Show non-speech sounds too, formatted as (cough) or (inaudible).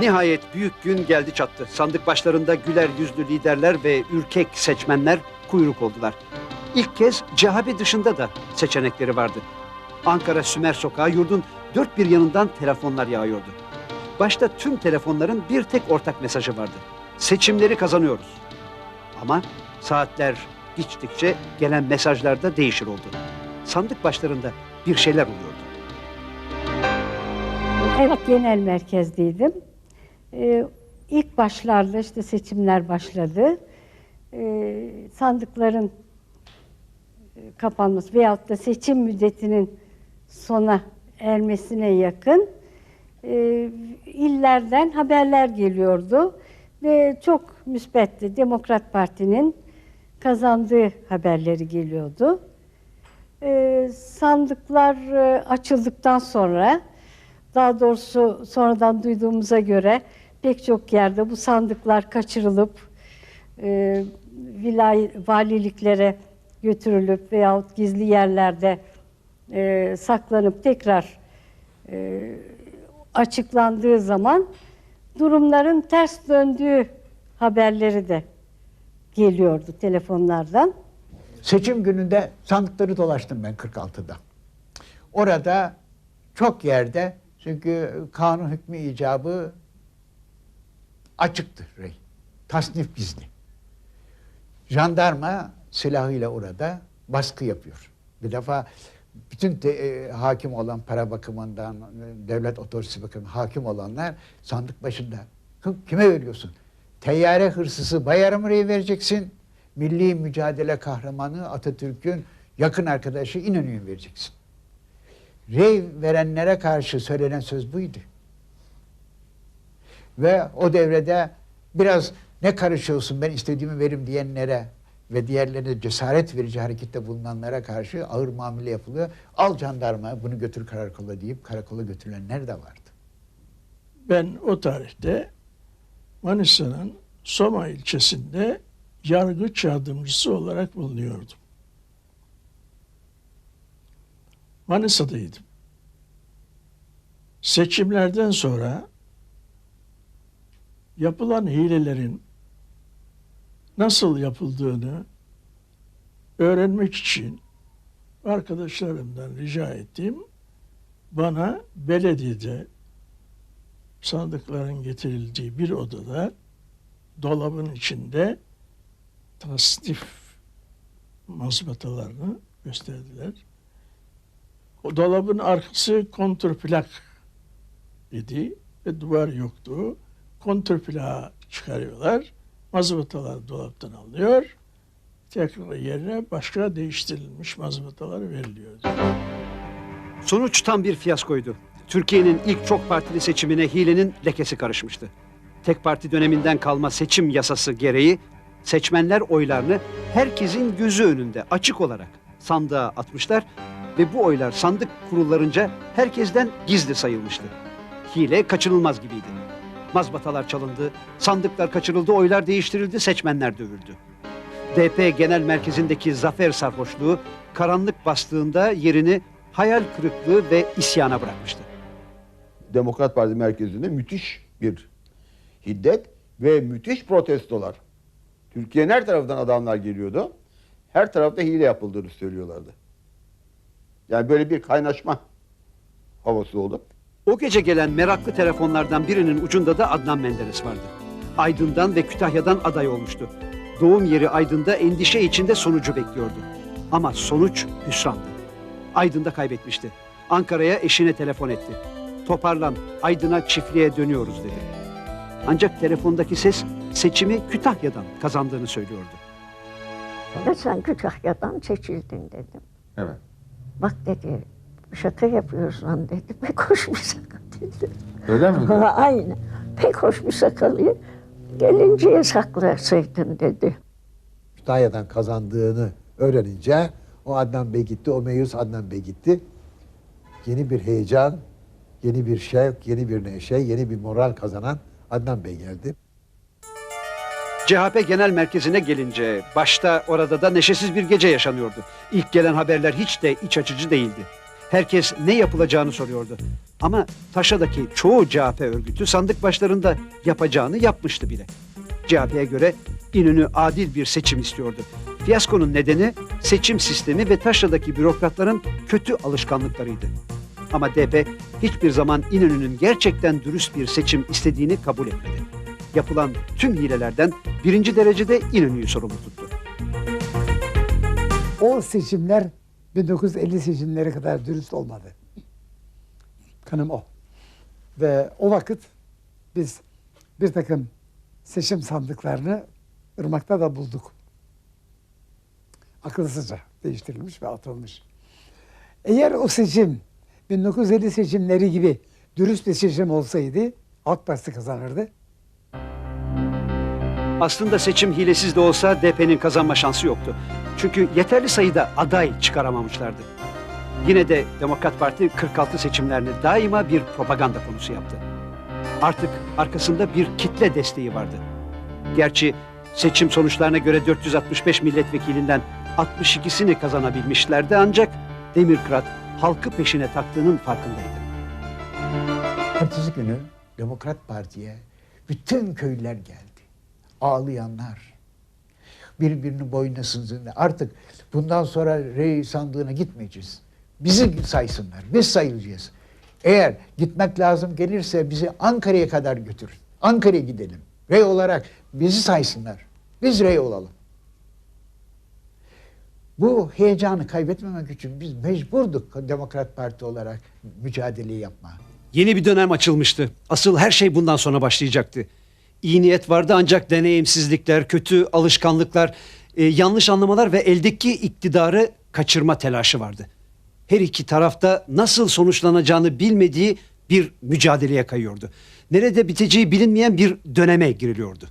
Nihayet büyük gün geldi çattı. Sandık başlarında güler yüzlü liderler ve ürkek seçmenler kuyruk oldular. İlk kez CHP dışında da seçenekleri vardı. Ankara Sümer Sokağı yurdun dört bir yanından telefonlar yağıyordu. Başta tüm telefonların bir tek ortak mesajı vardı. Seçimleri kazanıyoruz. Ama saatler geçtikçe gelen mesajlar da değişir oldu. Sandık başlarında bir şeyler oluyordu. Evet genel merkezdeydim. Ee, ilk başlarda işte seçimler başladı. Ee, sandıkların e, kapanması veyahut da seçim müddetinin sona ermesine yakın e, illerden haberler geliyordu ve çok müsbetti. Demokrat Parti'nin kazandığı haberleri geliyordu. Ee, sandıklar e, açıldıktan sonra, daha doğrusu sonradan duyduğumuza göre pek çok yerde bu sandıklar kaçırılıp e, vilay, valiliklere götürülüp veyahut gizli yerlerde e, saklanıp tekrar e, açıklandığı zaman durumların ters döndüğü haberleri de geliyordu telefonlardan. Seçim gününde sandıkları dolaştım ben 46'da. Orada çok yerde çünkü kanun hükmü icabı açıktı rey. Tasnif gizli. Jandarma silahıyla orada baskı yapıyor. Bir defa bütün te- e, hakim olan para bakımından, e, devlet otoritesi bakımından hakim olanlar sandık başında. Kim- Kime veriyorsun? Teyyare hırsızı Bayram Rey'e vereceksin. Milli mücadele kahramanı Atatürk'ün yakın arkadaşı İnönü'ye vereceksin. Rey verenlere karşı söylenen söz buydu. Ve o devrede biraz ne karışıyorsun ben istediğimi verim diyenlere ve diğerlerine cesaret verici harekette bulunanlara karşı ağır muamele yapılıyor. Al jandarma bunu götür karakola deyip karakola götürülenler de vardı. Ben o tarihte Manisa'nın Soma ilçesinde yargıç yardımcısı olarak bulunuyordum. Manisa'daydım. Seçimlerden sonra yapılan hilelerin nasıl yapıldığını öğrenmek için arkadaşlarımdan rica ettim. Bana belediyede sandıkların getirildiği bir odada dolabın içinde tasnif mazbatalarını gösterdiler. O dolabın arkası kontrplak idi ve duvar yoktu. Kontrplağı çıkarıyorlar. Mazbatalar dolaptan alıyor. Tekrar yerine başka değiştirilmiş mazbatalar veriliyor. Sonuç tam bir fiyaskoydu. Türkiye'nin ilk çok partili seçimine hilenin lekesi karışmıştı. Tek parti döneminden kalma seçim yasası gereği seçmenler oylarını herkesin gözü önünde açık olarak sandığa atmışlar ve bu oylar sandık kurullarınca herkesten gizli sayılmıştı. Hile kaçınılmaz gibiydi. Mazbatalar çalındı, sandıklar kaçırıldı, oylar değiştirildi, seçmenler dövüldü. DP Genel Merkezi'ndeki zafer sarhoşluğu karanlık bastığında yerini hayal kırıklığı ve isyana bırakmıştı. Demokrat Parti merkezinde müthiş bir hiddet ve müthiş protestolar. Türkiye'nin her tarafından adamlar geliyordu. Her tarafta hile yapıldığını söylüyorlardı. Yani böyle bir kaynaşma havası oldu. O gece gelen meraklı telefonlardan birinin ucunda da Adnan Menderes vardı. Aydın'dan ve Kütahya'dan aday olmuştu. Doğum yeri Aydın'da endişe içinde sonucu bekliyordu. Ama sonuç hüsrandı. Aydın'da kaybetmişti. Ankara'ya eşine telefon etti. Toparlan, Aydın'a çiftliğe dönüyoruz dedi. Ancak telefondaki ses seçimi Kütahya'dan kazandığını söylüyordu. Ve sen Kütahya'dan seçildin dedim. Evet. Bak dedi şaka yapıyorsun dedi. (laughs) Pek hoş bir şaka dedi. Öyle mi? Aynen. Pek hoş bir şakayı gelinceye saklasaydın dedi. Kütahya'dan kazandığını öğrenince o Adnan Bey gitti, o meyus Adnan Bey gitti. Yeni bir heyecan, yeni bir şevk, yeni bir neşe, yeni bir moral kazanan Adnan Bey geldi. CHP Genel Merkezi'ne gelince başta orada da neşesiz bir gece yaşanıyordu. İlk gelen haberler hiç de iç açıcı değildi. Herkes ne yapılacağını soruyordu. Ama Taşa'daki çoğu CHP örgütü sandık başlarında yapacağını yapmıştı bile. CHP'ye göre İnönü adil bir seçim istiyordu. Fiyaskonun nedeni seçim sistemi ve Taşra'daki bürokratların kötü alışkanlıklarıydı. Ama DP hiçbir zaman İnönü'nün gerçekten dürüst bir seçim istediğini kabul etmedi. Yapılan tüm hilelerden birinci derecede İnönü'yü sorumlu tuttu. O seçimler 1950 seçimleri kadar dürüst olmadı. Kanım o. Ve o vakit biz bir takım seçim sandıklarını Irmak'ta da bulduk. Akılsızca değiştirilmiş ve atılmış. Eğer o seçim 1950 seçimleri gibi dürüst bir seçim olsaydı AK Parti kazanırdı. Aslında seçim hilesiz de olsa DP'nin kazanma şansı yoktu. Çünkü yeterli sayıda aday çıkaramamışlardı. Yine de Demokrat Parti 46 seçimlerini daima bir propaganda konusu yaptı. Artık arkasında bir kitle desteği vardı. Gerçi seçim sonuçlarına göre 465 milletvekilinden 62'sini kazanabilmişlerdi ancak Demirkırat halkı peşine taktığının farkındaydı. Ertesi günü Demokrat Parti'ye bütün köylüler geldi. Ağlayanlar. Birbirinin boynuna. Artık bundan sonra rey sandığına gitmeyeceğiz. Bizi saysınlar. Biz sayılacağız. Eğer gitmek lazım gelirse bizi Ankara'ya kadar götür. Ankara'ya gidelim. Rey olarak bizi saysınlar. Biz rey olalım. Bu heyecanı kaybetmemek için biz mecburduk Demokrat Parti olarak mücadeleyi yapmaya. Yeni bir dönem açılmıştı. Asıl her şey bundan sonra başlayacaktı. İyi niyet vardı ancak deneyimsizlikler, kötü alışkanlıklar, e, yanlış anlamalar ve eldeki iktidarı kaçırma telaşı vardı. Her iki tarafta nasıl sonuçlanacağını bilmediği bir mücadeleye kayıyordu. Nerede biteceği bilinmeyen bir döneme giriliyordu.